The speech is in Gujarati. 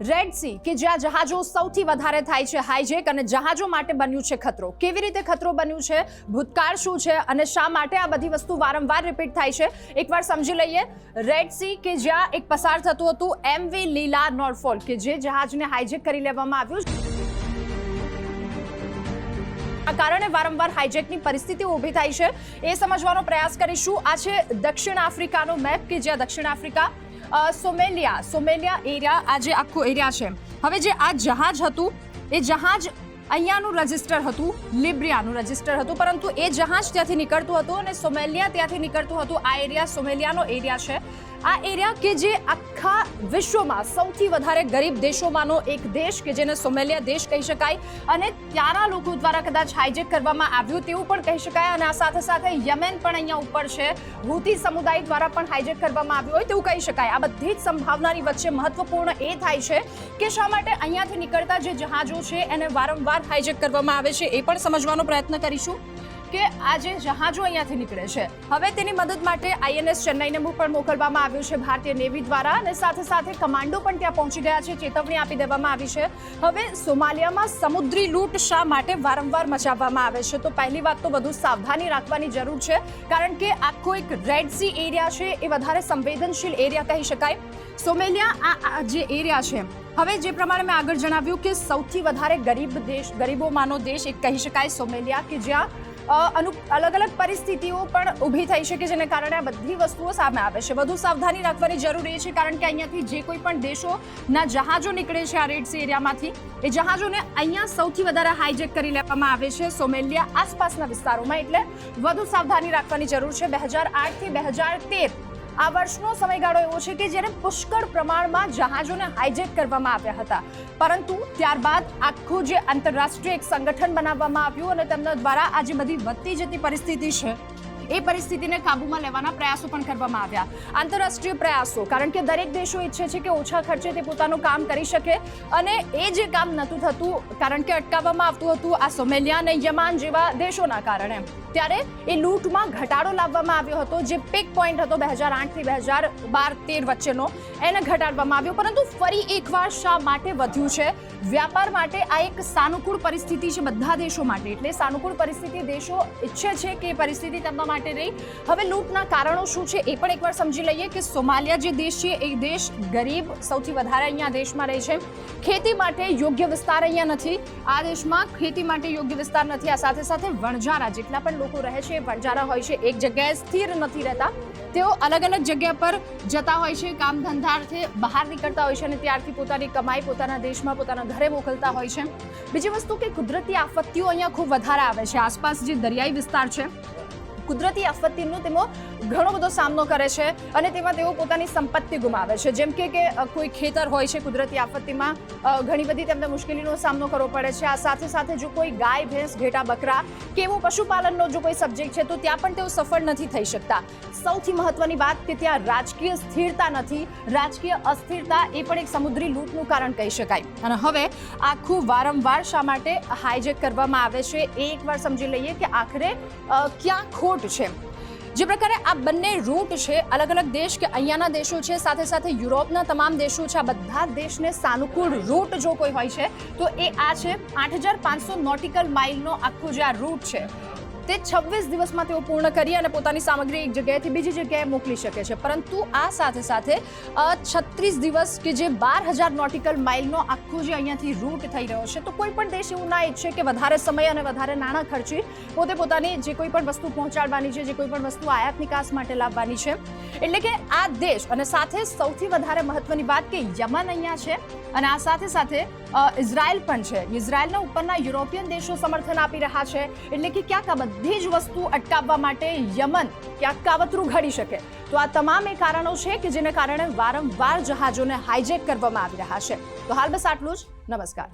રેડ સી કે જ્યાં જહાજો સૌથી વધારે થાય છે હાઈજેક અને જહાજો માટે બન્યું છે ખતરો. કેવી રીતે ખતરો બન્યું છે? ભૂતકાળ શું છે અને શા માટે આ બધી વસ્તુ વારંવાર રિપીટ થાય છે? એકવાર સમજી લઈએ. રેડ સી કે જ્યાં એક પસાર થતું હતું એમવી લીલા નોર્ફોલ કે જે જહાજને હાઈજેક કરી લેવામાં આવ્યું આ કારણે વારંવાર હાઈજેકની પરિસ્થિતિ ઊભી થાય છે. એ સમજવાનો પ્રયાસ કરીશું. આ છે દક્ષિણ આફ્રિકાનો મેપ કે જ્યાં દક્ષિણ આફ્રિકા સોમેલિયા સોમેલિયા એરિયા આ જે આખો એરિયા છે. હવે જે આ જહાજ હતું, એ જહાજ અહીંયાનું રજિસ્ટર હતું, લિબ્રિયાનું રજિસ્ટર હતું, પરંતુ એ જહાજ ત્યાંથી નીકળતું હતું અને સોમેલિયા ત્યાંથી નીકળતું હતું. આ એરિયા સોમેલિયાનો એરિયા છે. આ એરિયા કે જે આખા વિશ્વમાં સૌથી વધારે ગરીબ દેશોમાંનો એક દેશ કે જેને સોમેલિયા દેશ કહી શકાય અને ત્યાંના લોકો દ્વારા કદાચ હાઈજેક કરવામાં આવ્યું તેવું પણ કહી શકાય અને આ સાથે સાથે યમેન પણ અહીંયા ઉપર છે. હુતી સમુદાય દ્વારા પણ હાઈજેક કરવામાં આવ્યું હોય તેવું કહી શકાય. આ બધી જ સંભાવનાની વચ્ચે મહત્વપૂર્ણ એ થાય છે કે શા માટે અહીંયાથી નીકળતા જે જહાજો છે એને વારંવાર હાઈજેક કરવામાં આવે છે એ પણ સમજવાનો પ્રયત્ન કરીશું. કે આ જે જહાજો અહીંયાથી નીકળે છે. હવે તેની મદદ માટે આઈએનએસ ચેન્નાઈને પણ મોકલવામાં આવ્યું છે ભારતીય નેવી દ્વારા અને સાથે સાથે કમાન્ડો પણ ત્યાં પહોંચી ગયા છે, ચેતવણી આપી દેવામાં આવી છે. હવે સોમાલિયામાં સમુદ્રી લૂંટ શા માટે વારંવાર મચાવવામાં આવે છે? તો પહેલી વાત તો વધુ સાવધાની રાખવાની જરૂર છે, કારણ કે આખો એક રેડ સી એરિયા છે, એ વધારે સંવેદનશીલ એરિયા કહી શકાય. સોમેલિયા આ જે એરિયા છે, હવે જે પ્રમાણે મેં આગળ જણાવ્યું કે સૌથી વધારે ગરીબ દેશ, ગરીબોમાંનો દેશ એક કહી શકાય સોમેલિયા, કે જ્યાં અનુ અલગ અલગ પરિસ્થિતિઓ પણ ઊભી થઈ શકે જેને કારણે આ બધી વસ્તુઓ સામે આવે છે. વધુ સાવધાની રાખવાની જરૂર એ છે, કારણ કે અહીંયાથી જે કોઈ પણ દેશોના જહાજો નીકળે છે આ રેડ સી એરિયામાંથી, એ જહાજોને અહીંયા સૌથી વધારે હાઈજેક કરી લેવામાં આવે છે સોમેલિયા આસપાસના વિસ્તારોમાં. એટલે વધુ સાવધાની રાખવાની જરૂર છે. બે હજાર આઠથી બે હજાર તેર આ વર્ષનો સમયગાળો એવો છે કે જ્યારે પુષ્કળ પ્રમાણમાં જહાજોને હાઇજેક કરવામાં આવ્યા હતા. પરંતુ ત્યારબાદ આખું જે આંતરરાષ્ટ્રીય એક સંગઠન બનાવવામાં આવ્યું અને તેમના દ્વારા આ જે બધી વધતી જતી પરિસ્થિતિ છે. એ પરિસ્થિતિને કાબૂમાં લેવાના પ્રયાસો પણ કરવામાં આવ્યા. આંતરરાષ્ટ્રીય પ્રયાસો, કારણ કે દરેક દેશો ઈચ્છે છે કે ઓછા ખર્ચે તે પોતાનું કામ કરી શકે અને એ જે કામ નહોતું થતું, કારણ કે અટકાવવામાં આવતું હતું આ સોમેલિયા અને યમાન જેવા દેશોના કારણે. ત્યારે એ લૂંટમાં ઘટાડો લાવવામાં આવ્યો હતો, જે પીક પોઈન્ટ હતો બે હજાર આઠથી બે હજાર બાર તેર વચ્ચેનો. એને ઘટાડવામાં આવ્યો, પરંતુ ફરી એકવાર શા માટે વધ્યું છે? વ્યાપાર માટે આ એક સાનુકૂળ પરિસ્થિતિ છે બધા દેશો માટે. એટલે સાનુકૂળ પરિસ્થિતિ દેશો ઈચ્છે છે કે પરિસ્થિતિ તેમના માટે રહી. હવે લૂંટના કારણો શું છે એ પણ એકવાર સમજી લઈએ કે સોમાલિયા જે દેશ છે એ દેશ ગરીબ, સૌથી વધારે અહીંયા દેશમાં રહે છે. ખેતી માટે યોગ્ય વિસ્તાર અહીંયા નથી. આ દેશમાં ખેતી માટે યોગ્ય વિસ્તાર નથી. આ સાથે સાથે વણઝારા જેટલા પણ લોકો રહે છે એ વણજારા હોય છે, એક જગ્યાએ સ્થિર નથી રહેતા. તેઓ અલગ અલગ જગ્યા પર જતા હોય છે, કામ ધંધાર્થે બહાર નીકળતા હોય છે અને ત્યારથી પોતાની કમાઈ પોતાના દેશમાં પોતાના ઘરે મોકલતા હોય છે. બીજી વસ્તુ કે કુદરતી આફત્તિઓ અહીંયા ખૂબ વધારે આવે છે. આસપાસ જે દરિયાઈ વિસ્તાર છે કુદરતી આફતનો તેઓ ઘણો બધો સામનો કરે છે અને તેમાં તેઓ પોતાની સંપત્તિ ગુમાવે છે. જેમ કે કોઈ ખેતર હોય છે કુદરતી આપત્તિમાં ઘણી બધી તેમને મુશ્કેલીનો સામનો કરવો પડે છે. આ સાથે સાથે જો કોઈ ગાય, ભેંસ, ઘેટા, બકરા કે એવું પશુપાલનનો જો કોઈ સબ્જેક્ટ છે તો ત્યાં પણ તેઓ સફળ નથી થઈ શકતા. સૌથી મહત્વની વાત કે ત્યાં રાજકીય સ્થિરતા નથી. રાજકીય અસ્થિરતા એ પણ એક સમુદ્રી લૂંટનું કારણ કહી શકાય. અને હવે આખું વારંવાર શા માટે હાઈજેક કરવામાં આવે છે એ એકવાર સમજી લઈએ કે આખરે ક્યાં ખોટ છે. જે પ્રકારે આ બંને રૂટ છે અલગ અલગ દેશ કે અહીંયાના દેશો છે, સાથે સાથે યુરોપના તમામ દેશો છે, આ બધા દેશને સાનુકૂળ રૂટ જો કોઈ હોય છે, તો એ આ છે. આઠ હજાર પાંચસો નોટિકલ માઇલનો આખો જે આ રૂટ છે તે છવ્વીસ દિવસમાં તેઓ પૂર્ણ કરી અને પોતાની સામગ્રી એક જગ્યાએથી બીજી જગ્યાએ મોકલી શકે છે. પરંતુ આ સાથે સાથે છત્રીસ દિવસ કે જે બાર હજાર નોટિકલ માઇલનો આખો જે અહીંયાથી રૂટ થઈ રહ્યો છે, તો કોઈ પણ દેશ એવું ના ઈચ્છે કે વધારે સમય અને વધારે નાણાં ખર્ચી પોતે પોતાની જે કોઈ પણ વસ્તુ પહોંચાડવાની છે, જે કોઈ પણ વસ્તુ આયાત નિકાસ માટે લાવવાની છે. એટલે કે આ દેશ, અને સાથે સૌથી વધારે મહત્વની વાત કે યમન અહીંયા છે, અને આ સાથે સાથે ઇઝરાયલ પણ છે. ઇઝરાયલના ઉપરના યુરોપિયન દેશો સમર્થન આપી રહ્યા છે. એટલે કે ક્યાંક આ બધી જ વસ્તુ અટકાવવા માટે યમન ક્યાંક કાવતરું ઘડી શકે. તો આ તમામ એ કારણો છે કે જેને કારણે વારંવાર જહાજોને હાઈજેક કરવામાં આવી રહ્યા છે. તો હાલ બસ આટલું જ. નમસ્કાર.